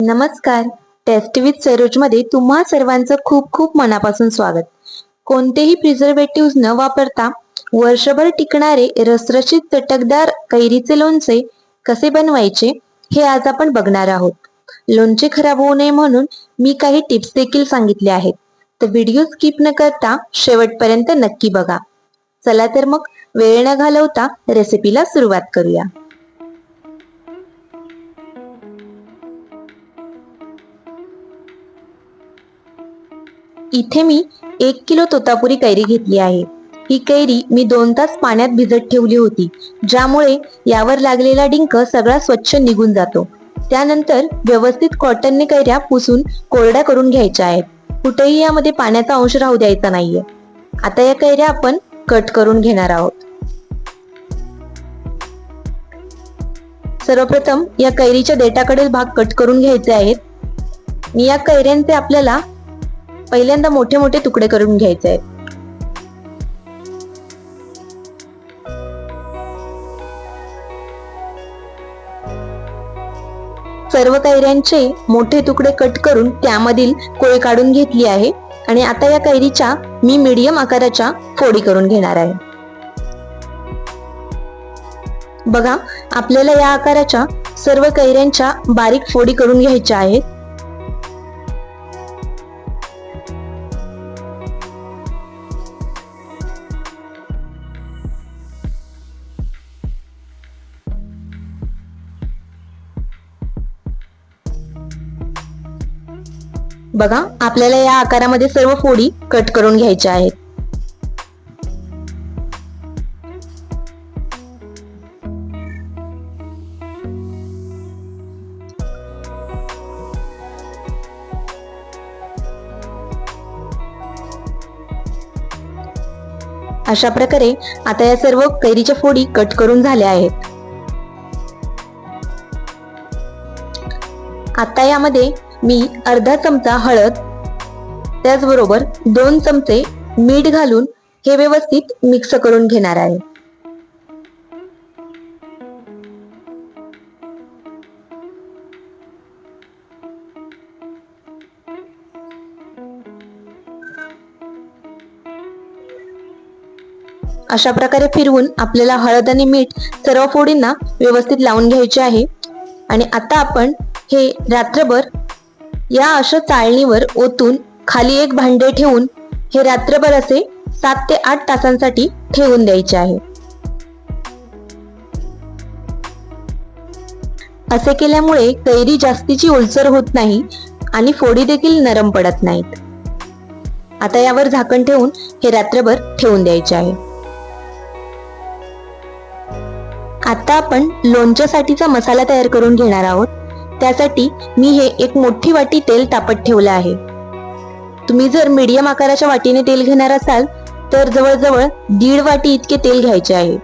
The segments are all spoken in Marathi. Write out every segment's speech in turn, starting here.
नमस्कार. टेस्ट विथ सरोजमध्ये तुम्हा सर्वांचं खूप खूप मनापासून स्वागत. कोणतेही प्रिझर्वेटिव्ह न वापरता वर्षभर टिकणारे रसरशीत चटकदार कैरीचे लोणचे कसे बनवायचे हे आज आपण बघणार आहोत. लोणचे खराब होऊ नये म्हणून मी काही टिप्स देखील सांगितले आहेत. तर व्हिडिओ स्किप न करता शेवटपर्यंत नक्की बघा. चला तर मग वेळ न घालवता रेसिपीला सुरुवात करूया. इथे मी एक किलो तोतापुरी कैरी घेतली आहे. ही कैरी मी दोन तास पाण्यात भिजत ठेवली होती ज्यामुळे यावर लागलेला डिंक सगळा स्वच्छ निघून जातो. त्यानंतर व्यवस्थित कॉटनने कैऱ्या पुसून कोरड्या करून घ्यायच्या आहेत. कुठेही यामध्ये पाण्याचा अंश राहू द्यायचा नाहीये. आता या कैऱ्या आपण कट करून घेणार आहोत. सर्वप्रथम या कैरीच्या देठाकडील भाग कट करून घ्यायचे आहेत. मी या कैऱ्यांचे आपल्याला पहिल्यांदा मोठे मोठे तुकडे करून घ्यायचे आहेत. सर्व कैऱ्यांचे मोठे तुकडे कट करून त्यामधील कोय काढून घेतली आहे आणि आता या कैरीच्या मी मीडियम आकाराच्या फोडी करून घेणार आहे. बघा आपल्याला या आकाराच्या सर्व कैऱ्यांच्या बारीक फोडी करून घ्यायच्या आहेत. बघा आपल्याला या आकारामध्ये सर्व फोडी कट करून घ्यायच्या आहेत. अशा प्रकारे आता या सर्व कैरीच्या फोडी कट करून झाल्या आहेत. आता यामध्ये मी अर्धा चमचा हळद त्याचबरोबर दोन चमचे मीठ घालून हे व्यवस्थित मिक्स करून घेणार आहे. अशा प्रकारे फिरवून आपल्याला हळद आणि मीठ सर्व फोडींना व्यवस्थित लावून घ्यायचे आहे. आणि आता आपण हे रात्रभर या अशा चाळणीवर ओतून खाली एक भांडे ठेवून हे रात्रभर असे सात ते आठ तासांसाठी ठेवून द्यायचे आहे. असे केल्यामुळे कैरी जास्तीची ओलसर होत नाही आणि फोडी देखील नरम पडत नाहीत. आता यावर झाकण ठेवून हे रात्रभर ठेवून द्यायचे आहे. आता आपण लोणच्यासाठीचा मसाला तयार करून घेणार आहोत. त्यासाठी मी हे एक मोठी वाटी तेल तापत ठेवलं आहे. तुम्ही जर मीडियम आकाराच्या वाटीने तेल घेणार असाल तर जवळजवळ दीड वाटी इतके तेल घ्यायचे आहे.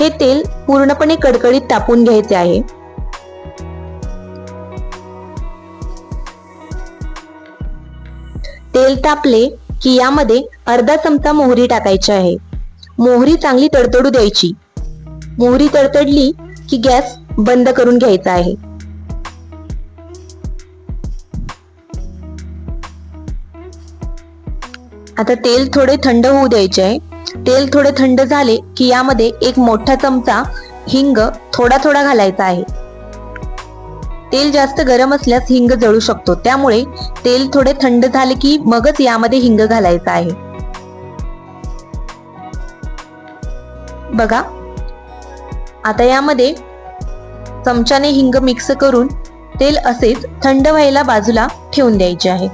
हे तेल पूर्णपणे कडकडीत तापून घ्यायचे आहे. तेल तापले की यामध्ये अर्धा चमचा मोहरी टाकायची आहे. मोहरी चांगली तडतडू द्यायची. मोहरी तडतडली की गॅस बंद करून घ्यायचा आहे. आता तेल थोडे थंड होऊ द्यायचे आहे. तेल थोडे थंड झाले की यामध्ये एक मोठा चमचा हिंग थोडा थोडा घालायचा आहे. तेल जास्त गरम असल्यास हिंग जळू शकतो. त्यामुळे तेल थोडे थंड झाले की मगच यामध्ये हिंग घालायचा आहे. बघा आता यामध्ये चमच्याने हिंग मिक्स करून तेल असेच थंड व्हायला बाजूला ठेवून द्यायचे आहे.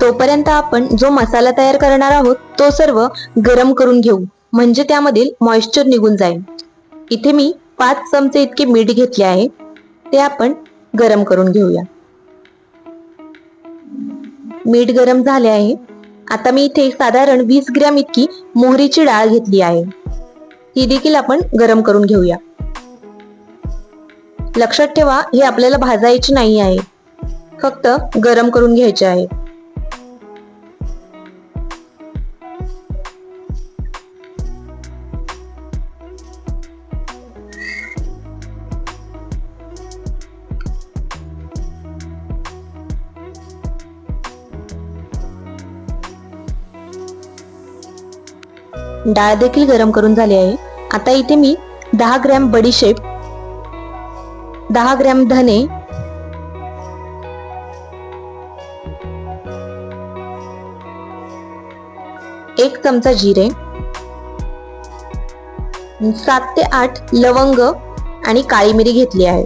तोपर्यंत आपण जो मसाला तयार करणार आहोत तो सर्व गरम करून घेऊ. म्हणजे त्यामधील मॉइश्चर निघून जाईल. इथे मी पाच चमचे इतके मीठ घेतले आहे. ते आपण गरम करून घेऊया. मीठ गरम झाले आहे. आता मी इथे साधारण वीस ग्रॅम इतकी मोहरीची डाळ घेतली आहे. ही देखील आपण गरम करून घेऊया. लक्षात ठेवा हे आपल्याला भाजायची नाही आहे. फक्त गरम करून घ्यायचे आहे. डाळ देखील गरम करून झाली आहे. आता इथे मी दहा ग्रॅम बडीशेप दहा ग्रॅम धने एक चमचा जिरे सात ते आठ लवंग आणि काळी मिरी घेतली आहे.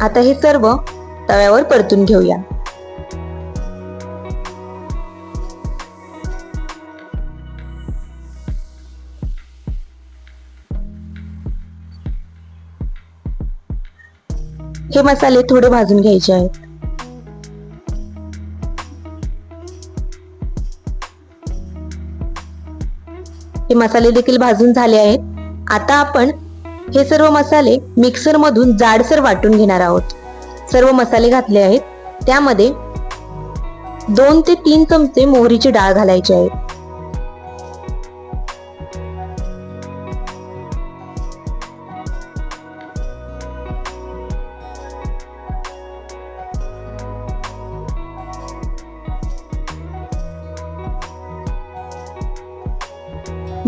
आता हे सर्व तव्यावर परतून घेऊया. हे मसाले थोडे भाजून घ्यायचे आहेत. हे मसाले देखील भाजून झाले आहेत. आता आपण हे सर्व मसाले मिक्सर मधून जाडसर वाटून घेणार आहोत. सर्व मसाले घातले आहेत. त्यामध्ये दोन ते तीन चमचे मोहरीची डाळ घालायची आहे.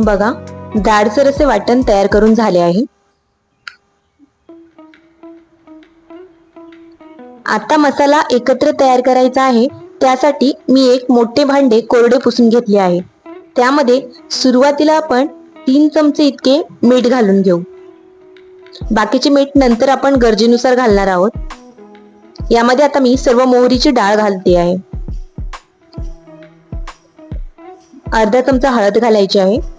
बघा. जाडसर असे वाटण तयार करून झाले आहे. आता मसाला एकत्र तयार करायचा आहे. त्यासाठी मी एक मोठे भांडे कोरडे पुसून घेतले आहे. त्यामध्ये सुरुवातीला आपण तीन चमचे इतके मीठ घालून घेऊ. बाकीचे मीठ नंतर आपण गरजेनुसार घालणार आहोत. यामध्ये आता मी सर्व मोहरीची डाळ घालते आहे. अर्धा चमचा हळद घालायची आहे.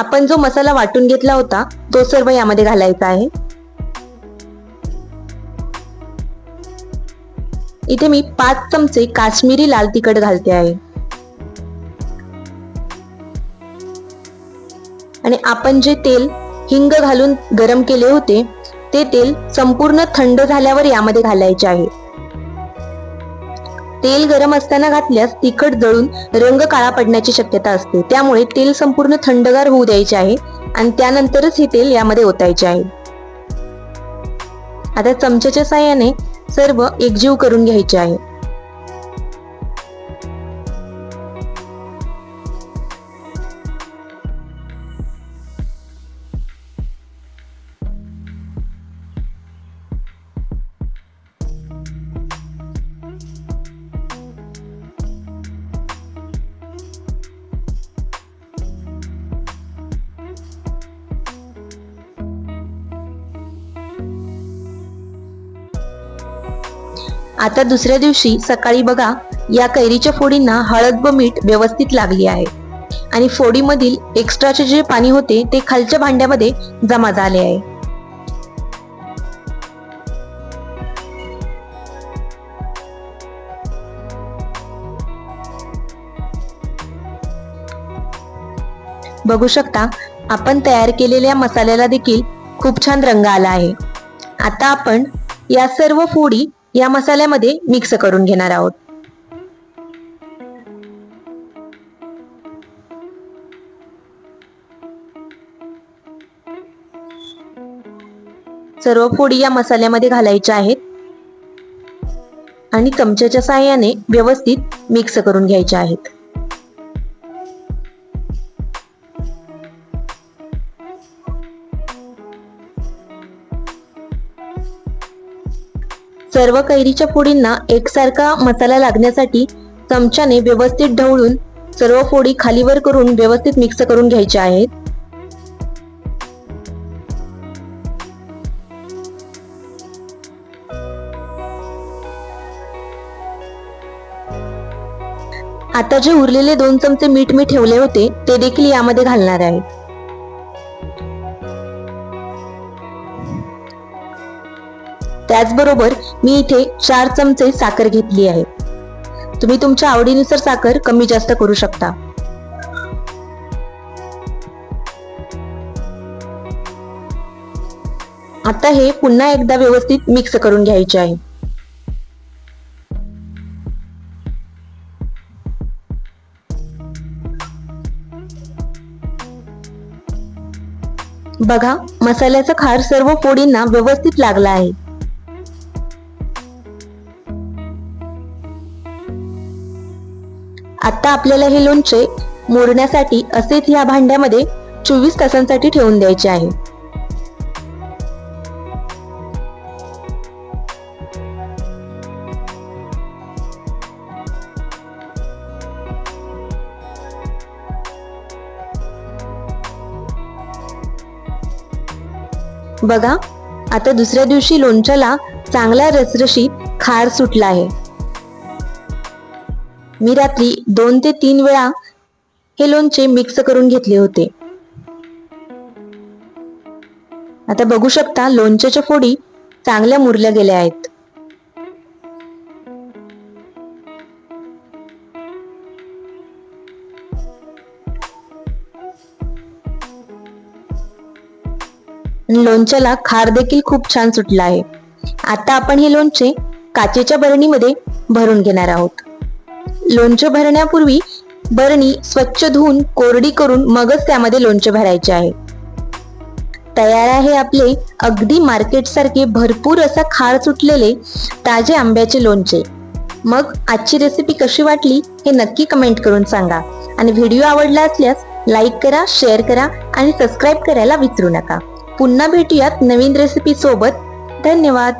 आपण जो मसाला वाटून घेतला होता तो सर्व यामध्ये घालायचा आहे. इथे मी पाच चमचे काश्मीरी लाल तिखट घालते आहे. आणि आपण जे तेल हिंग घालून गरम केले होते ते तेल संपूर्ण थंड झाल्यावर यामध्ये घालायचे आहे. तेल गरम असताना घातल्यास तिखट जळून रंग काळा पडण्याची शक्यता असते. त्यामुळे तेल संपूर्ण थंडगार होऊ द्यायचे आहे आणि त्यानंतरच हे तेल यामध्ये ओतायचे आहे. आता चमच्याच्या साह्याने सर्व एकजीव करून घ्यायचे आहे. आता दुसऱ्या दिवशी सकाळी बघा या कैरीच्या फोडींना हळद व मीठ व्यवस्थित लागली आहे. आणि फोडीमधील एक्स्ट्राचे जे पाणी होते ते खालच्या भांड्यामध्ये जमा झाले आहे. बघू शकता आपण तयार केलेल्या मसाल्याला देखील खूप छान रंग आला आहे. आता आपण या सर्व फोडी या मसाल्यामध्ये मिक्स करून घेणार आहोत. सर्व फोडी या मसाल्यामध्ये घालायच्या आहेत. आणि चमच्याच्या साहाय्याने व्यवस्थित मिक्स करून घ्यायच्या आहेत. सर्व कैरीच्या फोडींना एकसारखा मसाला लागण्यासाठी चमच्याने व्यवस्थित ढवळून सर्व फोडी खालीवर करून व्यवस्थित मिक्स करून घ्यायच्या आहेत. आता जे उरलेले दोन चमचे मीठ मी ठेवले होते ते देखील यामध्ये घालणार आहे. त्याचबरोबर मी इथे चार चमचे साखर घेतली आहे. तुम्ही तुमच्या आवडीनुसार साखर कमी जास्त करू शकता. आता हे पुन्हा एकदा व्यवस्थित मिक्स करून घ्यायचे आहे. बघा मसाल्याचा खार सर्व पोडींना व्यवस्थित लागला आहे. आता आपल्याला हे लोणचे मोडण्यासाठी असेच या भांड्यामध्ये चोवीस तासांसाठी ठेवून द्यायचे आहे. बघा आता दुसऱ्या दिवशी लोणच्याला चांगला रसरशीत खार सुटला आहे. मी रात्री दोन ते तीन वेळा हे लोणचे मिक्स करून घेतले होते. आता बघू शकता लोणच्याच्या फोडी चांगल्या मुरल्या गेल्या आहेत. लोणच्याला खार देखील खूप छान सुटला आहे. आता आपण हे लोणचे काचेच्या बरणीमध्ये भरून घेणार आहोत. लोणचे भरण्यापूर्वी बरणी स्वच्छ धुवून कोरडी करून मगच त्यामध्ये लोणचे भरायचे आहे. तयार आहे आपले अगदी मार्केट सारखे भरपूर असा खार सुटलेले ताजे आंब्याचे लोणचे. मग आजची रेसिपी कशी वाटली हे नक्की कमेंट करून सांगा. आणि व्हिडिओ आवडला असल्यास लाईक करा शेअर करा आणि सबस्क्राईब करायला विसरू नका. पुन्हा भेटूयात नवीन रेसिपी सोबत. धन्यवाद.